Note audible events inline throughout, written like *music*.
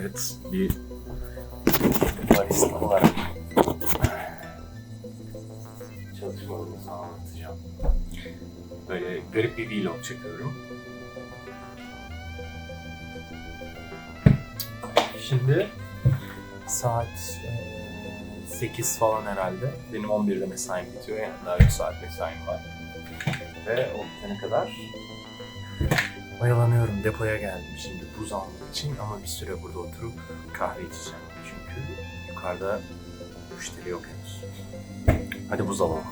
Evet, bir barista olarak çalışmalarımızı anlatacağım. Böyle garip bir vlog çekiyorum. Şimdi saat eee, 8 falan herhalde. Benim 11'de mesaim bitiyor yani daha 3 saat mesaim var. Ve o bitene kadar Oyalanıyorum. Depoya geldim şimdi buz almak için ama bir süre burada oturup kahve içeceğim. Çünkü yukarıda müşteri yok henüz. Hadi buz alalım.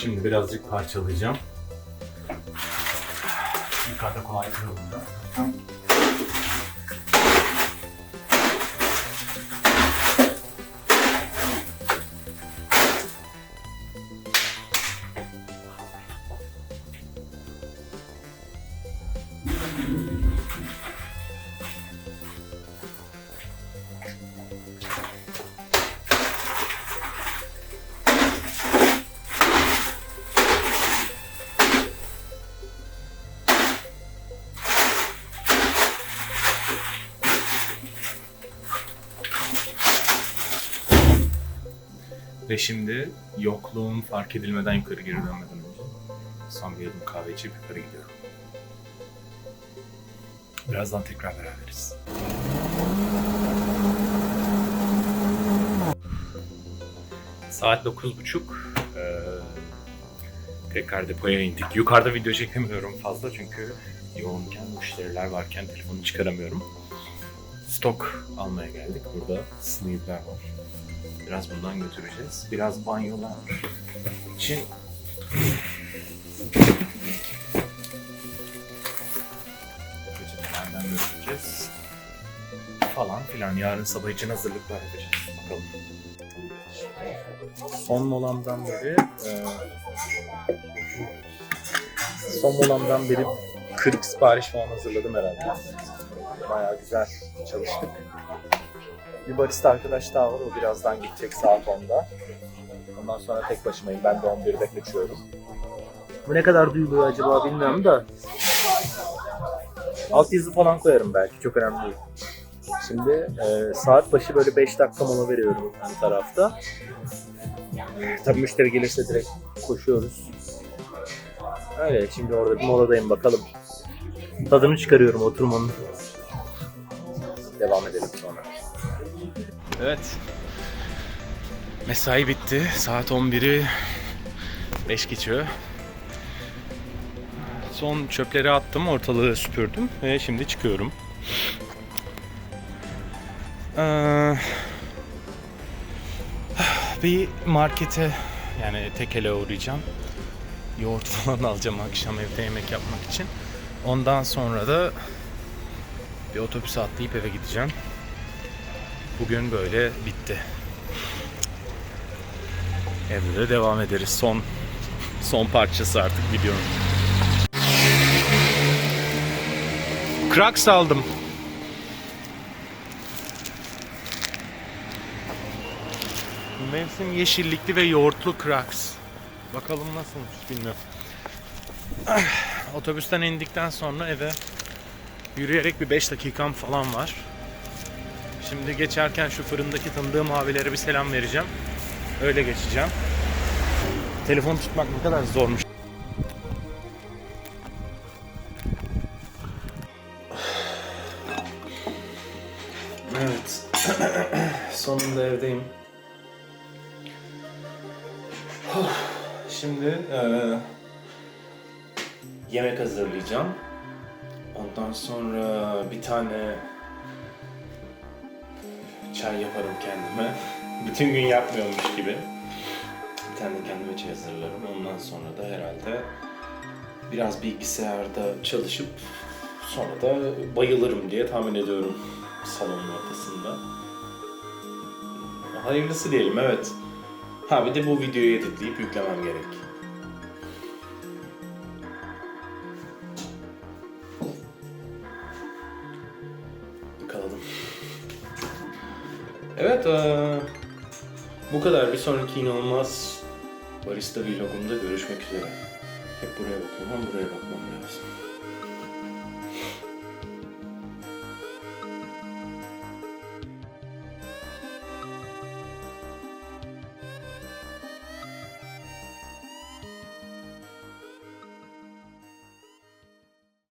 Şimdi birazcık parçalayacağım. Yukarıda kolay kırılmıyor. Ve şimdi yokluğum fark edilmeden yukarı geri dönmeden önce son bir yudum kahve içip yukarı gidiyorum. Birazdan tekrar beraberiz. Saat 9.30. Ee, tekrar depoya indik. Yukarıda video çekemiyorum fazla çünkü yoğunken, müşteriler varken telefonu çıkaramıyorum. Stok almaya geldik. Burada sleeve'ler var. Biraz bundan götüreceğiz. Biraz banyolar için peçetelerden götüreceğiz. Falan filan. Yarın sabah için hazırlıklar yapacağız. Bakalım. Son molamdan beri e, son molamdan beri 40 sipariş falan hazırladım herhalde. Bayağı güzel çalıştık. Bir barista arkadaş daha var. O birazdan gidecek saat 10'da. Ondan sonra tek başımayım. Ben de 11'de kaçıyorum. Bu ne kadar duyuluyor acaba bilmiyorum da. Alt yazı falan koyarım belki. Çok önemli değil. Şimdi e, saat başı böyle 5 dakika mola veriyorum ön tarafta. Tabii müşteri gelirse direkt koşuyoruz. Öyle şimdi orada bir moladayım bakalım. Tadını çıkarıyorum oturmanın. Devam edelim sonra. Evet. Mesai bitti. Saat 11'i 5 geçiyor. Son çöpleri attım, ortalığı süpürdüm ve şimdi çıkıyorum. Ee, bir markete yani tekele uğrayacağım. Yoğurt *laughs* falan alacağım akşam evde yemek yapmak için. Ondan sonra da bir otobüse atlayıp eve gideceğim. Bugün böyle bitti. Evde de devam ederiz. Son son parçası artık videonun. Crocs aldım. Mevsim yeşillikli ve yoğurtlu Crocs. Bakalım nasılmış bilmiyorum. Otobüsten indikten sonra eve yürüyerek bir 5 dakikam falan var. Şimdi geçerken şu fırındaki tanıdığım abilere bir selam vereceğim. Öyle geçeceğim. Telefon tutmak ne kadar zormuş. Evet. *clears throat* Sonunda evdeyim. Şimdi eee, yemek hazırlayacağım. Ondan sonra bir tane çay yaparım kendime. *laughs* Bütün gün yapmıyormuş gibi. Bir tane kendime çay hazırlarım. Ondan sonra da herhalde biraz bilgisayarda çalışıp sonra da bayılırım diye tahmin ediyorum salonun ortasında. Hayırlısı diyelim evet. Ha bir de bu videoyu editleyip yüklemem gerek. Evet, eee, bu kadar. Bir sonraki inanılmaz barista vlogumda görüşmek üzere. Hep buraya bakıyorum buraya bakmam lazım.